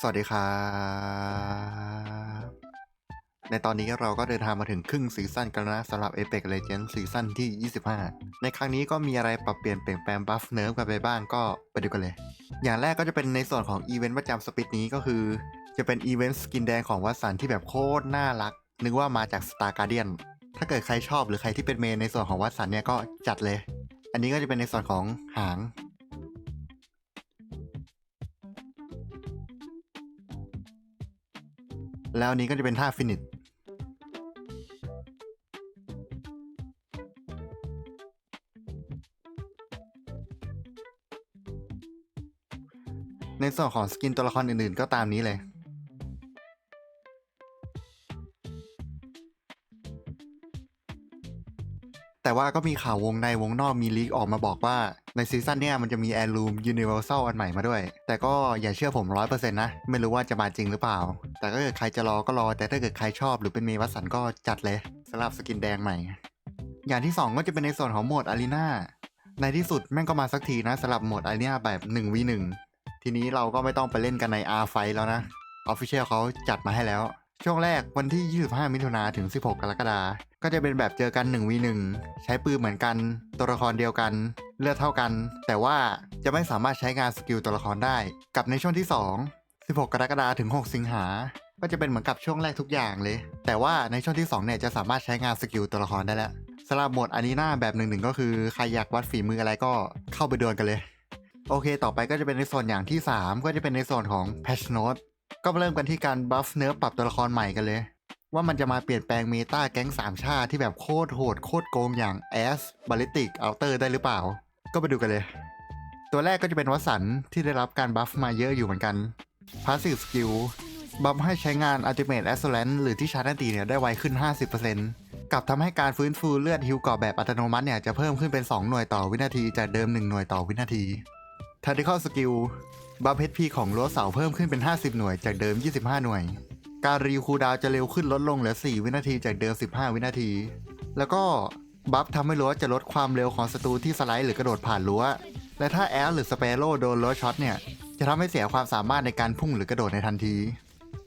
สวัสดีครับ ในตอนนี้เราก็เดินทางมาถึงครึ่งซีซั่นกันแล้วนะสำหรับ Apex Legends ซีซั่นที่ 25 ในครั้งนี้ก็มีอะไรปรับเปลี่ยนเปลี่ยนแปลงบัฟเนิร์ฟกันไปบ้างก็ไปดูกันเลย อย่างแรกก็จะเป็นในส่วนของอีเวนต์ประจำสปิดนี้ก็คือ จะเป็นอีเวนต์สกินแดงของวัสันที่แบบโคตรน่ารัก นึกว่ามาจาก Star Guardian ถ้าเกิดใครชอบหรือใครที่เป็นเมนในส่วนของวัสันเนี่ยก็จัดเลย อันนี้ก็จะเป็นในส่วนของหาง แล้วนนี้ก็จะเป็นท่าฟินิชในส่วนของสกินตัวละครอื่นๆ ก็ตามนี้เลย แต่ว่าก็มีข่าววงในวงนอกมีลีกออกมาบอกว่าในซีซั่นเนี้ยมันจะมีแอร์ o ูมยูนิเวอร์แซลอันใหม่มาด้วย แต่ก็อย่าเชื่อผมร้อยเปอร์เซ็นต์นะ ไม่รู้ว่าจะมาจริงหรือเปล่า แต่ก็เกิดใครจะรอก็รอ แต่ถ้าเกิดใครชอบหรือเป็นเมวัสันก็จัดเลยสำหรับสกินแดงใหม่ อย่างที่ 2 ก็จะเป็นในส่วนของโหมดอารีนาในที่สุดแม่งก็มาสักทีนะสำหรับโหมดอารีนาแบบ 1v1 ทีนี้เราก็ไม่ต้องไปเล่นกันใน R ไฟแล้วนะ Official เขาจัดมาให้แล้ว ช่วงแรกวันที่ 25 มิถุนาถึง 16 กรกฎาคมก็จะเป็นแบบเจอกัน 1v1 ใช้ปืนเหมือนกัน ตัวละครเดียวกัน เลือดเท่ากัน แต่ว่าจะไม่สามารถใช้งานสกิลตัวละครได้ กับในช่วงที่ 2 16 กรกฎาคมถึง 6 สิงหา ก็จะเป็นเหมือนกับช่วงแรกทุกอย่างเลย แต่ว่าในช่วงที่ 2 เนี่ยจะสามารถใช้งานสกิลตัวละครได้แล้วสำหรับหมดอารีนาแบบหนึ่งๆก็คือ ใครอยากวัดฝีมืออะไรก็เข้าไปดวลกันเลย โอเค ต่อไปก็จะเป็นในส่วนอย่างที่ 3 ก็จะเป็นในส่วนของ Patch Note ก็เริ่มกันที่การบัฟเนื้อปรับตัวละครใหม่กันเลย ว่ามันจะมาเปลี่ยนแปลงเมตาแก๊งสามชาติที่แบบโคตรโหดโคตรโกงอย่าง a s b a l l i t i c Outer ได้หรือเปล่า ก็ไปดูกันเลย ตัวแรกก็จะเป็นวัสันที่ได้รับการบัฟมาเยอะอยู่เหมือนกัน Passive Skill บัฟให้ใช้งาน Ultimate Excellence หรือที่ชาร์จตีเนี่ยได้ไวขึ้น 50%กับทำให้การฟื้นฟูเลือดฮิวกราะแบบอัตโนมัติเนี่ยจะเพิ่มขึ้นเป็น 2 หน่วยต่อวินาทีจากเดิม 1 หน่วยต่อวินาที Tactical Skill บัฟ HP ของรั้วเสาเพิ่มขึ้นเป็น 50 หน่วยจากเดิม 25 หน่วย การรีคูดาวจะเร็วขึ้นลดลงเหลือ 4 วินาทีจากเดิม 15 วินาที แล้วก็บัฟทำให้รั้วจะลดความเร็วของศัตรูที่สไลด์หรือกระโดดผ่านรั้ว และถ้าแอลหรือสเปโร่โดนรั้วช็อตเนี่ยจะทำให้เสียความสามารถในการพุ่งหรือกระโดดในทันที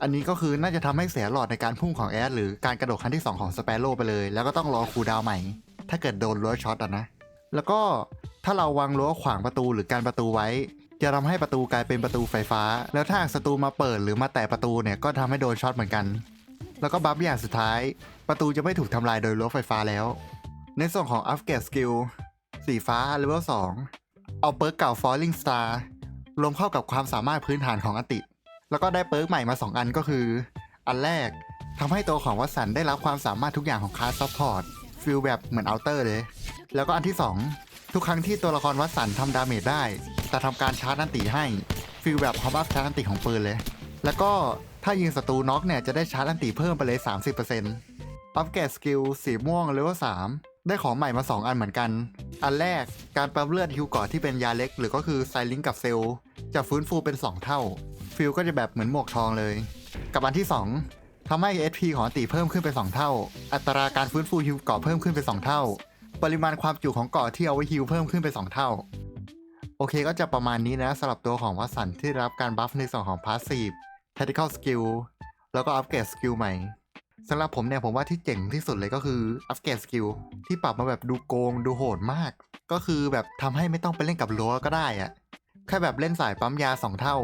อันนี้ก็คือน่าจะทำให้เสียหลอดในการพุ่งของแอดหรือการกระโดดครั้งที่ 2 ของสเปโร่ไปเลย แล้วก็ต้องรอคูดาวใหม่ ถ้าเกิดโดนรั้วช็อตอะนะ แล้วก็ถ้าเราวางรั้วขวางประตูหรือการประตูไว้ จะทำให้ประตูกลายเป็นประตูไฟฟ้า แล้วถ้าหากศัตรูมาเปิดหรือมาแตะประตูเนี่ยก็ทำให้โดนช็อตเหมือนกัน แล้วก็บัฟอย่างสุดท้าย ประตูจะไม่ถูกทำลายโดยรั้วไฟฟ้าแล้ว ในส่วนของอัพเกรดสกิลสีฟ้าเลเวล2เอาเปิร์กเก่า Falling Star รวมเข้ากับความสามารถพื้นฐานของอติ แล้วก็ได้เปิร์กใหม่มา 2 อันก็คือ อันแรกทำให้ตัวของวัสันได้รับความสามารถทุกอย่างของคลาสซัพพอร์ตฟิลแบบเหมือนเอาเตอร์เลย แล้วก็อันที่ 2 ทุกครั้งที่ตัวละครวัสันทำดาเมจได้ จะทำการชาร์จอันติให้ฟิลแบบพอบัฟชาร์จอันติของปืนเลย แล้วก็ถ้ายิงศัตรูน็อกเนี่ยจะได้ชาร์จอันติเพิ่มไปเลย 30%อัพเกรดสกิลสีม่วงเลเวล3ได้ของใหม่มา 2 อันเหมือนกัน อันแรกการปั๊มเลือดฮิวก่อที่เป็นยาเล็ก หรือก็คือไซลิงกับเซลล์จะฟื้นฟูเป็น 2 เท่า ฟิลก็จะแบบเหมือนหมวกทองเลย กับอันที่ 2ทำให้ SP ของอันติเพิ่มขึ้นเป็น 2 เท่า อัตราการฟื้นฟูฮิวกาะเพิ่มขึ้นเป็น 2 เท่า ปริมาณความจุของเกาะที่เอาไว้ฮิวเพิ่มขึ้นเป็น2เท่า โอเคก็จะประมาณนี้นะสำหรับตัวของวัสันที่รับการบัฟในส่วนของ Passive Tactical Skill แล้วก็อัปเกรดสกิลใหม่สำหรับผมเนี่ยผมว่าที่เจ๋งที่สุดเลยก็คืออัปเกรดสกิลที่ปรับมาแบบดูโกงดูโหดมาก ก็คือแบบทำให้ไม่ต้องไปเล่นกับรั้วก็ได้อะแค่แบบเล่นสายปั๊มยา 2 เท่า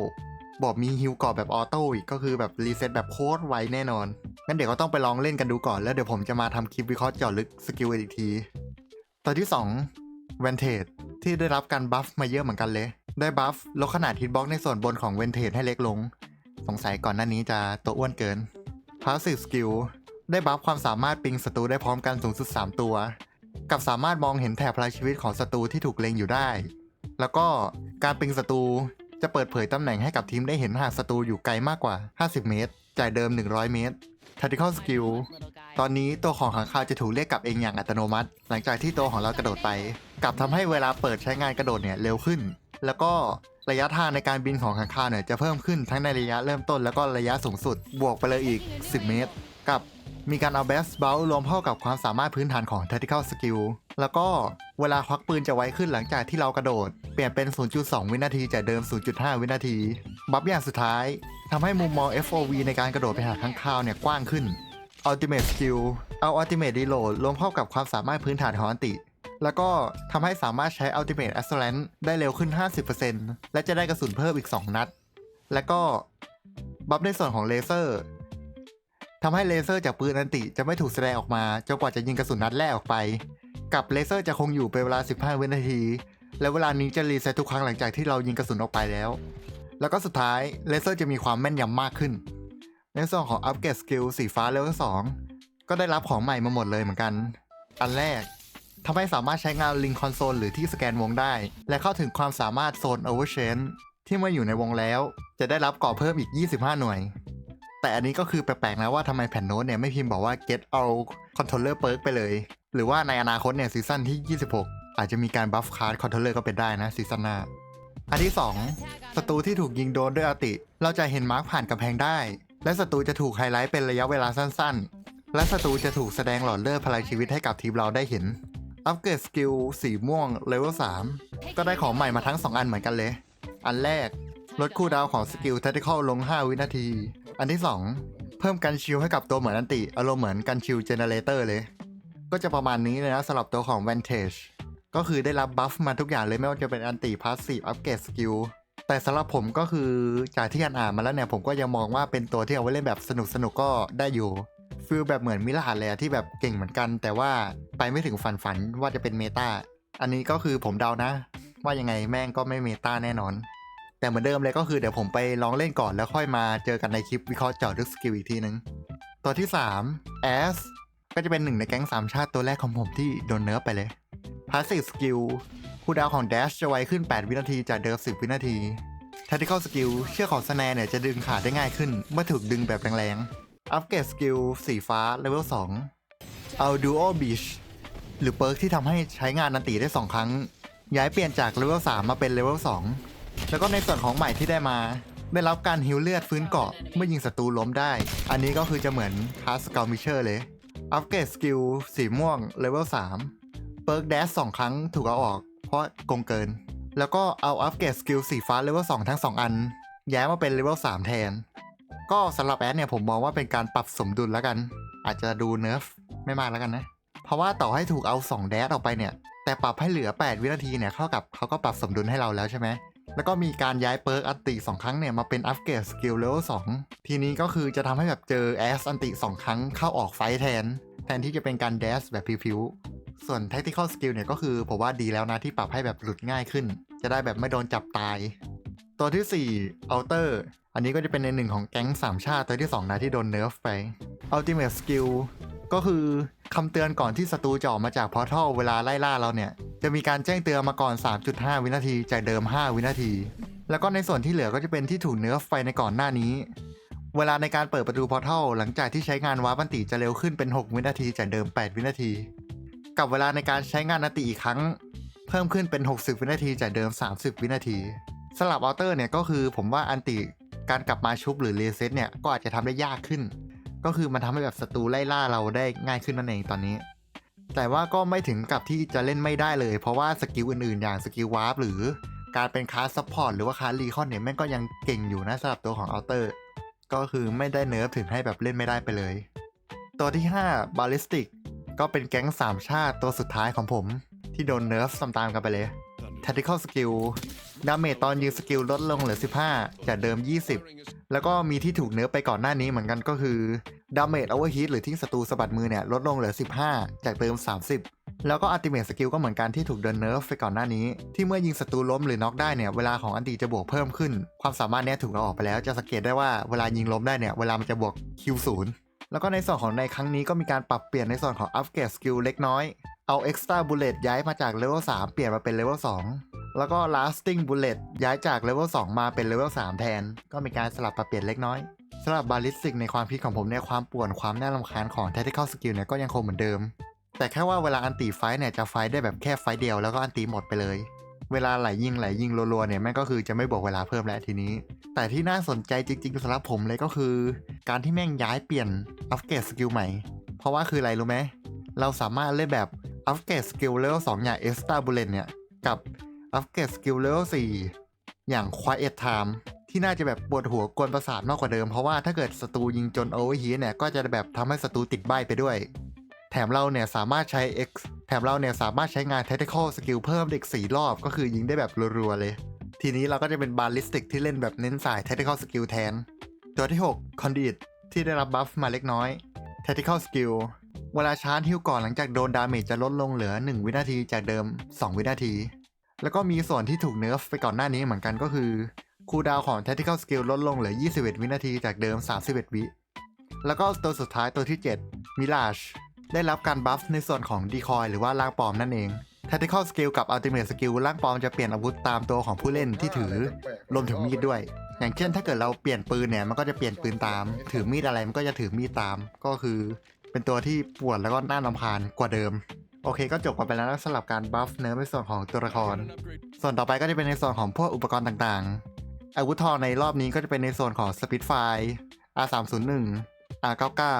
บอกมีฮิวก่อแบบออโต้อีกก็คือแบบรีเซ็ตแบบโคตรไวแน่นอนงั้นเดี๋ยวก็ต้องไปลองเล่นกันดูก่อนแล้วเดี๋ยวผมจะมาทำคลิปวิเคราะห์เจาะลึกสกิลอีกที ตัวที่2 v a n t a g e ที่ได้รับการบัฟมาเยอะเหมือนกันเลย ได้บัฟลดขนาดฮิตบ็อกในส่วนบนของ v a n t a g e ให้เล็กลง สงสัยก่อนหน้านี้จะตัวอ้วนเกิน Passive Skill ได้บัฟความสามารถปิงศัตรูได้พร้อมกันสูงสุด 3 ตัว กับสามารถมองเห็นแถบพลังชีวิตของศัตรูที่ถูกเล็งอยู่ได้ แล้วก็การปิงศัตรูจะเปิดเผยตำแหน่งให้กับทีมได้เห็นหากศัตรูอยู่ไกลมากกว่า 50 เมตร จากเดิม 100 เมตร Tactical Skill ตอนนี้ตัวของขังคาวจะถูกเรียกกลับเองอย่างอัตโนมัติ หลังจากที่ตัวของเรากระโดดไป กลับทำให้เวลาเปิดใช้งานกระโดดเนี่ยเร็วขึ้น แล้วก็ระยะทางในการบินของขังคาวเนี่ยจะเพิ่มขึ้นทั้งในระยะเริ่มต้นแล้วก็ระยะสูงสุด บวกไปเลยอีก 10 เมตร กับมีการเอาเบสเบลรวมเข้ากับความสามารถพื้นฐานของ Tactical Skill แล้วก็เวลาควักปืนจะไวขึ้นหลังจากที่เรากระโดด เปลี่ยนเป็น 0.2 วินาทีจากเดิม 0.5 วินาที บัฟอย่างสุดท้ายทำให้มุมมอง FOV ในการกระโดดไปหาข้างคาวเนี่ยกว้างขึ้น Ultimate Skill เอา Ultimate Reload รวมเข้ากับความสามารถพื้นฐานของอันติ แล้วก็ทำให้สามารถใช้ Ultimate Assault ได้เร็วขึ้น 50%และจะได้กระสุนเพิ่มอีก 2 นัด แล้วก็บัฟในส่วนของเลเซอร์ทำให้เลเซอร์จากปืนอันติจะไม่ถูกแสดงออกมาจนกว่าจะยิงกระสุนนัดแรกออกไป กับเลเซอร์จะคงอยู่เป็นเวลา 15 วินาที และเวลานี้จะรีเซ็ตทุกครั้งหลังจากที่เรายิงกระสุนออกไปแล้ว แล้วก็สุดท้ายเลเซอร์จะมีความแม่นยำมากขึ้น ในส่วนของอัปเกรดสกิลสีฟ้าเลเวล2ก็ได้รับของใหม่มาหมดเลยเหมือนกัน อันแรกทำให้สามารถใช้งานลิงคอนโซลหรือที่สแกนวงได้ และเข้าถึงความสามารถโซน Overchain ที่เมื่ออยู่ในวงแล้ว จะได้รับก่อเพิ่มอีก 25 หน่วย แต่อันนี้ก็คือแปลกๆนะว่าทำไมแผ่นโน้ตเนี่ยไม่พิมพ์บอกว่า get all controller perk ไปเลย หรือว่าในอนาคตเนี่ยซีซั่นที่ 26 อาจจะมีการบัฟคาร์ดคอนโทรลเลอร์ก็เป็นได้นะซีซั่นหน้าอันที่2ศัตรูที่ถูกยิงโดนด้วยอาติ เราจะเห็นมาร์กผ่านกำแพงได้ และศัตรูจะถูกไฮไลท์เป็นระยะเวลาสั้นๆ และศัตรูจะถูกแสดงหลอดเลือดพลังชีวิตให้กับทีมเราได้เห็น อัปเกรดสกิลสีม่วงเลเวล3ก็ได้ของใหม่มาทั้ง 2 อันเหมือนกันเลย อันแรก ลดคูลดาวของสกิล t ท c t i c a l ลง 5 วินาที อันที่ 2 เพิ่มกันชิลให้กับตัวเหมือนอันติ อารมณ์เหมือนกันชิลเจเนเรเตอร์เลย ก็จะประมาณนี้เลยนะสำหรับตัวของ Vantage ก็คือได้รับบัฟมาทุกอย่างเลยไม่ว่าจะเป็นอันติพาสซีฟอัปเกรดสกิล แต่สำหรับผมก็คือจากที่อ่านมาแล้วเนี่ยผมก็ยังมองว่าเป็นตัวที่เอาไว้เล่นแบบสนุกสนุกก็ได้อยู่ฟีลแบบเหมือนมิลาดเลยที่แบบเก่งเหมือนกัน แต่ว่าไปไม่ถึงฝันฝันๆว่าจะเป็นเมตาอันนี้ก็คือผมเดานะ ว่ายังไงแม่งก็ไม่เมตาแน่นอน แต่เหมือนเดิมเลยก็คือเดี๋ยวผมไปลองเล่นก่อนแล้วค่อยมาเจอกันในคลิปวิเคราะห์เจาะลึกสกิลอีกทีนึง ตัวที่3 S ก็จะเป็นหนึ่งในแก๊งสามชาติตัวแรกของผมที่โดนเนิร์ฟไปเลย Passive Skill คูล ดาวของ Dash จะไวขึ้น 8 วินาทีจากเดิม 10 วินาที Tactical Skill เชือกของ Snare เนี่ยจะดึงขาดได้ง่ายขึ้น เมื่อถูกดึงแบบแรงๆ อัปเกรดสกิลสีฟ้าเลเวล2เอา Duo Beach หรือเปิร์กที่ทำให้ใช้งานนันตีได้ 2 ครั้ง ย้ายเปลี่ยนจากเลเวล3มาเป็นเลเวล2แล้วก็ในส่วนของใหม่ที่ได้มา ได้รับการฮิวเลือดฟื้นเกาะเมื่อยิงศัตรูล้มได้ อันนี้ก็คือจะเหมือนคาสกามิเชอร์เลย อัปเกรดสกิลสีม่วงเลเวล3เปิร์กแดสสองครั้งถูกเอาออก ราะโกงเกิน แล้วก็เอาอัปเกรดสกิลสีฟ้าเลเวล2ทั้ง 2 อัน ย้ายมาเป็นเลเวล3แทน ก็สำหรับแอดเนี่ยผมมองว่าเป็นการปรับสมดุลแล้วกัน อาจจะดูเนิร์ฟไม่มากแล้วกันนะ เพราะว่าต่อให้ถูกเอา 2 แดสออกไปเนี่ย แต่ปรับให้เหลือ 8 วินาทีเนี่ยเท่ากับเขาก็ปรับสมดุลให้เราแล้วใช่ไหมแล้วก็มีการย้ายเปิร์กอันติ2ครั้งเนี่ยมาเป็นอัปเกรดสกิลเลเวล2ทีนี้ก็คือจะทำให้แบบเจอแอสอันติ2ครั้งเข้าออกไฟแทน แทนที่จะเป็นการแดสแบบพิว ส่วน tactical skill เนี่ยก็คือผมว่าดีแล้วนะที่ปรับให้แบบหลุดง่ายขึ้น จะได้แบบไม่โดนจับตาย ตัวที่ 4 outer อันนี้ก็จะเป็นในหนึ่งของแก๊งสามชาติตัวที่ 2 นะที่โดนเนิร์ฟไป ultimate skill ก็คือคำเตือนก่อนที่ศัตรูจะออกมาจากพอร์ทัลเวลาไล่ล่าเราเนี่ย จะมีการแจ้งเตือนมาก่อน 3.5 วินาทีจากเดิม 5 วินาที แล้วก็ในส่วนที่เหลือก็จะเป็นที่ถูกเนิร์ฟไปในก่อนหน้านี้ เวลาในการเปิดประตูพอร์ทัลหลังจากที่ใช้งานวาร์ปันติจะเร็วขึ้นเป็น 6 วินาทีจากเดิม 8 วินาที กับเวลาในการใช้งานอันติอีกครั้ง เพิ่มขึ้นเป็น 60 วินาทีจากเดิม 30 วินาทีสลับออเตอร์เนี่ยก็คือผมว่าอันติการกลับมาชุบหรือเรเซ็ตเนี่ยก็อาจจะทำได้ยากขึ้น ก็คือมันทำให้แบบศัตรูไล่ล่าเราได้ง่ายขึ้นนั่นเองตอนนี้ แต่ว่าก็ไม่ถึงกับที่จะเล่นไม่ได้เลย เพราะว่าสกิลอื่นๆ อย่างสกิลวาร์ปหรือการเป็นคาร์ซัพพอร์ตหรือว่าคาร์รีคอนเนี่ยแม่งก็ยังเก่งอยู่นะสำหรับตัวของอัลเตอร์ก็คือไม่ได้เนิร์ฟถึงให้แบบเล่นไม่ได้ไปเลย ตัวที่5 Ballistic ก็ ก็เป็นแก๊ง3ชาติตัวสุดท้ายของผม ที่โดนเนิร์ฟตามๆกันไปเลย Tactical Skill ดาเมจตอนยิงสกิลลดลงเหลือ 15 จากเดิม 20 แล้วก็มีที่ถูกเนิร์ฟไปก่อนหน้านี้เหมือนกันก็คือดาเมจโอเวอร์ฮีทหรือที่ศัตรูสะบัดมือเนี่ยลดลงเหลือ 15 จากเดิม 30 แล้วก็อัลติเม e สกิลก็เหมือนกันที่ถูกเดินเนิร์ฟไปก่อนหน้านี้ ที่เมื่อยิงศัตรูล้มหรือน็อกได้เนี่ยเวลาของอันติจะบวกเพิ่มขึ้น ความสามารถเนี้ยถูกเราออกไปแล้วจะสังเกตได้ว่าเวลายิงล้มได้เนี่ยเวลามันจะบวก Q0 แล้วก็ในส่วนของในครั้งนี้ก็มีการปรับเปลี่ยนในส่วนของอัปเกรดสกิลเล็กน้อย เอา Extra Bullet ย้ายมาจากเลเวล3เปลี่ยนมาเป็นเลเวล2แล้วก็ Lasting Bullet ย้ายจากเลเวล2มาเป็นเลเวล3แทน ก็มีการสลับปรับเปลี่ยนเล็กน้อยสำหรับบาลิสติกในความคิดของผมเนี่ยความป่วนความน่ารำคาญของ Tactical Skill เนี่ยก็ยังคงเหมือนเดิม แต่แค่ว่าเวลาอันตีไฟเนี่ยจะไฟได้แบบแค่ไฟเดียวแล้วก็อันตีหมดไปเลย เวลาไหลยิงไหลยิงรัวๆเนี่ยแม่งก็คือจะไม่บวกเวลาเพิ่มแล้วทีนี้ แต่ที่น่าสนใจจริงๆสำหรับผมเลยก็คือ การที่แม่งย้ายเปลี่ยนอัปเกรดสกิลใหม่ เพราะว่าคืออะไรรู้ไหมเราสามารถเล่นแบบอัปเกรดสกิลเลเวล2อย่าง Extra Bullet เนี่ยกับอัปเกรดสกิลเลเวล4อย่าง Quiet Time ที่ที่น่าจะแบบปวดหัวกวนประสาทมากกว่าเดิม เพราะว่าถ้าเกิดศัตรูยิงจนโอเวอร์ฮีเนี่ยก็จะแบบทำให้ศัตรูติดใบไปด้วย แถมเราเนี่ยสามารถใช้ X แถมเราเนี่ยสามารถใช้งาน Tactical Skill เพิ่มเด็ก4รอบ ก็คือยิงได้แบบรัวๆเลย ทีนี้เราก็จะเป็นบาลิสติกที่เล่นแบบเน้นสาย Tactical Skill แทน ตัวที่ 6 Condit ที่ได้รับบัฟมาเล็กน้อย Tactical Skill เวลาชาร์จฮิวก่อนหลังจากโดนดาเมจจะลดลงเหลือ 1 วินาทีจากเดิม 2 วินาที แล้วก็มีส่วนที่ถูกเนิร์ฟไปก่อนหน้านี้เหมือนกันก็คือคูดาวของ Tactical Skill ลดลงเหลือ 21 วินาทีจากเดิม 31 วิ แล้วก็ตัวสุดท้ายตัวที่ 7 Mirage ได้รับการบัฟในส่วนของ Decoy หรือว่าร่างปลอมนั่นเอง Tactical Skill กับ Ultimate Skill ร่างปลอมจะเปลี่ยนอาวุธตามตัวของผู้เล่นที่ถือรวมถึงมีดด้วย อย่างเช่น ถ้าเกิดเราเปลี่ยนปืนเนี่ยมันก็จะเปลี่ยนปืนตาม ถือมีดอะไรมันก็จะถือมีดตาม ก็คือเป็นตัวที่ปวดแล้วก็น่ารำคาญกว่าเดิมโอเคก็จบกันไปแล้วสำหรับการบัฟเนื้อในส่วนของตัวละคร ส่วนต่อไปก็จะเป็นในส่วนของพวกอุปกรณ์ต่างๆ อาวุธทองในรอบนี้ก็จะเป็นในส่วนของ Spitfire R301 R99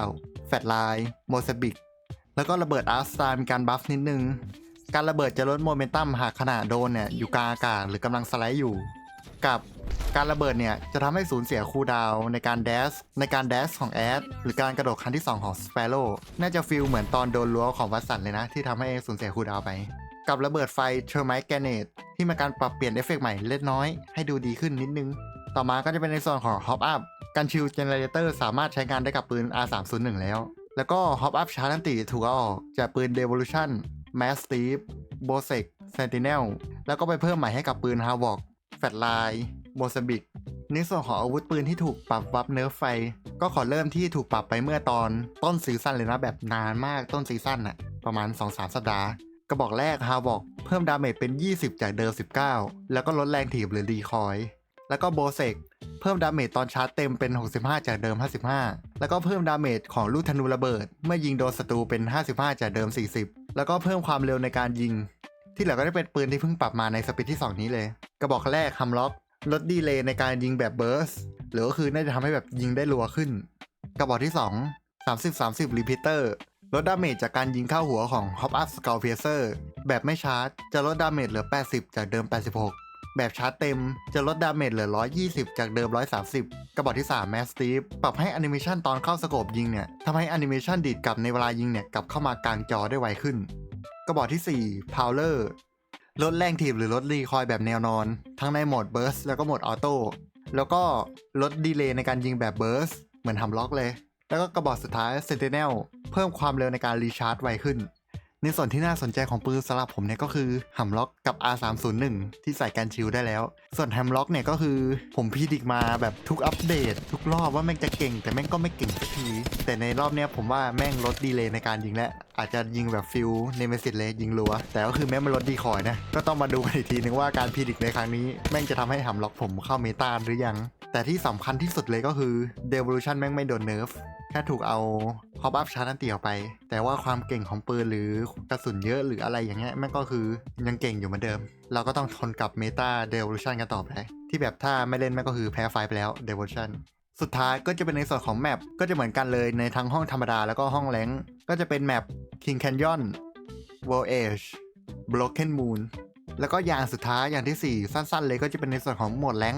แฟลไลน์โมซบิก แล้วก็ระเบิดอาร์สตาร์มีการบัฟนิดนึง การระเบิดจะลดโมเมนตัมหากขณะโดนเนี่ยอยู่กลางอากาศหรือกำลังสไลด์อยู่ กับการระเบิดเนี่ยจะทำให้สูญเสียคูลดาวในการแดสในการแดสของแอดหรือการกระโดดครั้งที่ 2 ของสเปโร่น่าจะฟีลเหมือนตอนโดนรั้วของวัตสันเลยนะ ที่ทำให้สูญเสียคูลดาวไป กับระเบิดไฟเชอร์ไมต์แกเนตที่มีการปรับเปลี่ยนเอฟเฟกต์ใหม่เล็กน้อยให้ดูดีขึ้นนิดนึง ต่อมาก็จะเป็นในส่วนของ Hop Up การชิลเจเนเรเตอร์สามารถใช้งานได้กับปืน R301 แล้ว แล้วก็ Hop Up ชาร์จันติถูกเอาจากปืน Devolution Mass Steve b o s e k Sentinel แล้วก็ไปเพิ่มใหม่ให้กับปืน Havoc Fatline m o z a m b i q ในส่วนของอาวุธปืนที่ถูกปรับบัฟเนิร์ฟไฟ ก็ขอเริ่มที่ถูกปรับไปเมื่อตอนต้นซีซั่นเลยนะแบบนานมากต้นซีซั่นอะประมาณ 2-3 สัปดาห์ กระบอกแรก Havoc เพิ่มดาเมจเป็น 20 จากเดิม 19 แล้วก็ลดแรงถีบหรือดีคอย แล้วก็โบเซกเพิ่มดาเมจตอนชาร์จเต็มเป็น 65 จากเดิม 55 แล้วก็เพิ่มดาเมจของลูกธนูระเบิด เมื่อยิงโดนศัตรูเป็น 55 จากเดิม 40 แล้วก็เพิ่มความเร็วในการยิง ที่เหลือก็ได้เป็นปืนที่เพิ่งปรับมาในสปีดที่ 2 นี้เลย กระบอกแรกฮัมล็อกลดดีเลย์ในการยิงแบบเบิร์สหรือก็คือน่าจะทำให้แบบยิงได้รัวขึ้น กระบอกที่ 2 30 30 Repeater ลดดาเมจจากการยิงเข้าหัวของ Hop Up Skull Piercer แบบไม่ชาร์จ จะลดดาเมจเหลือ 80 จากเดิม 86 แบบชาร์จเต็มจะลดดาเมจเหลือ 120 จากเดิม 130 กระบอกที่3 Mass Steve ปรับให้แอนิเมชันตอนเข้าสโคปยิงเนี่ยทำให้แอนิเมชันดีดกลับในเวลายิงเนี่ยกลับเข้ามากลางจอได้ไวขึ้น กระบอกที่4 Powler ลดแรงถีบหรือลดรีคอยแบบแนวนอน ทั้งในโหมด Burst แล้วก็โหมดออโต้แล้วก็ลดดีเลย์ในการยิงแบบ Burst เหมือนทำล็อกเลย แล้วก็กระบอกสุดท้าย Sentinel เพิ่มความเร็วในการรีชาร์จไวขึ้น ในส่วนที่น่าสนใจของปืนสำหรับผมเนี่ยก็คือหัมล็อกกับ R301 ที่ใส่การชิลได้แล้ว ส่วนแฮมล็อกเนี่ยก็คือผมพีดิกมาแบบทุกอัปเดต ทุกรอบว่าแม่งจะเก่ง แต่แม่งก็ไม่เก่งสักที แต่ในรอบเนี้ยผมว่าแม่งลดดีเลย์ในการยิงและ อาจจะยิงแบบฟิลเนเมซิตเลยยิงรัว แต่ก็คือแม่งมันลดดีคอยนะ ก็ต้องมาดูกันอีกทีนึงว่าการพีดิกในครั้งนี้แม่งจะทำให้หัมล็อกผมเข้าเมตาหรือยัง แต่ที่สำคัญที่สุดเลยก็คือ Devolution แม่งไม่โดนเนิร์ฟแค่ถูกเอา อปอัพชาร์จนันตีออกไป แต่ว่าความเก่งของปืนหรือกระสุนเยอะหรืออะไรอย่างเงี้ยแม่งก็คือยังเก่งอยู่เหมือนเดิม เราก็ต้องทนกับเมตาเดว o ชันกันต่อไป ที่แบบถ้าไม่เล่นแม่ก็คือแพ้ไฟไปแล้วเดว o ชันสุดท้ายก็จะเป็นในส่วนของแมปก็จะเหมือนกันเลยในทั้งห้องธรรมดาแล้วก็ห้องแรงก็จะเป็นแมป King Canyon World Edge Broken Moon แล้วก็อย่างสุดท้ายอย่างทีสี่4 สั้น ๆ เลยก็จะเป็นในส่วนของโหมดแรง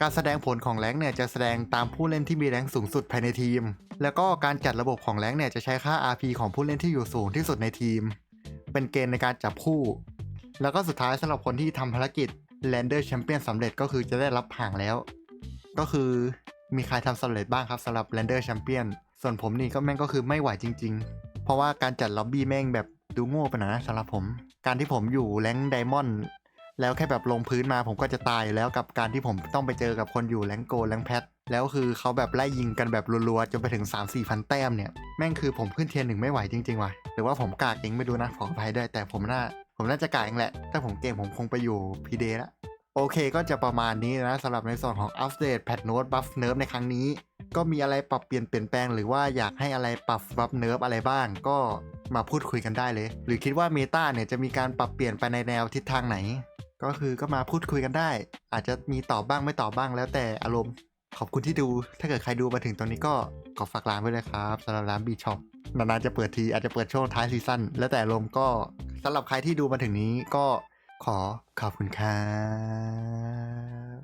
การแสดงผลของแรงเนี่ยจะแสดงตามผู้เล่นที่มีแรงสูงสุดภายในทีม แล้วก็การจัดระบบของแรงเนี่ยจะใช้ค่า RP ของผู้เล่นที่อยู่สูงที่สุดในทีม เป็นเกณฑ์ในการจับคู่ แล้วก็สุดท้ายสำหรับคนที่ทำภารกิจ Lander Champion สำเร็จก็คือจะได้รับห่างแล้ว ก็คือมีใครทำสำเร็จบ้างครับสำหรับ Lander Champion ส่วนผมนี่ก็แม่งก็คือไม่ไหวจริง ๆ เพราะว่าการจัดล็อบบี้แม่งแบบดูโง่ไปหน่อยนะสำหรับผม การที่ผมอยู่แรงไดมอนด์ แล้วแค่แบบลงพื้นมาผมก็จะตายแล้วกับการที่ผมต้องไปเจอกับคนอยู่แรงโกแรงแพทแล้วคือเขาแบบไล่ยิงกันแบบรัวๆจนไปถึง 3 4พันแต้มเนี่ย แม่งคือผมขึ้นเทียนหนึ่งไม่ไหวจริงๆว่ะหรือว่าผมกากเองไม่ดูนะขออภัยด้วยแต่ผมน่าผมน่าจะกากเองแหละ ถ้าผมเก่งผมคงไปอยู่พีเดละโอเคก็จะประมาณนี้นะสำหรับในส่วนของอัปเดตแพทโน้ตบัฟเนิร์ฟในครั้งนี้ ก็มีอะไรปรับเปลี่ยนเปลี่ยนแปลงหรือว่าอยากให้อะไรปรับบัฟเนิร์ฟอะไรบ้าง ก็มาพูดคุยกันได้เลย หรือคิดว่าเมตาเนี่ยจะมีการปรับเปลี่ยนไปในแนวทิศทางไหน ก็คือก็มาพูดคุยกันได้ อาจจะมีตอบบ้างไม่ตอบบ้างแล้วแต่อารมณ์ขอบคุณที่ดู ถ้าเกิดใครดูมาถึงตรงนี้ก็ขอฝากร้านไว้เลยครับสำหรับร้านบีช็อปนานๆจะเปิดทีอาจจะเปิดช่วงท้ายซีซั่นแล้วแต่อารมณ์ก็สำหรับใครที่ดูมาถึงนี้ก็ขอขอบคุณครับ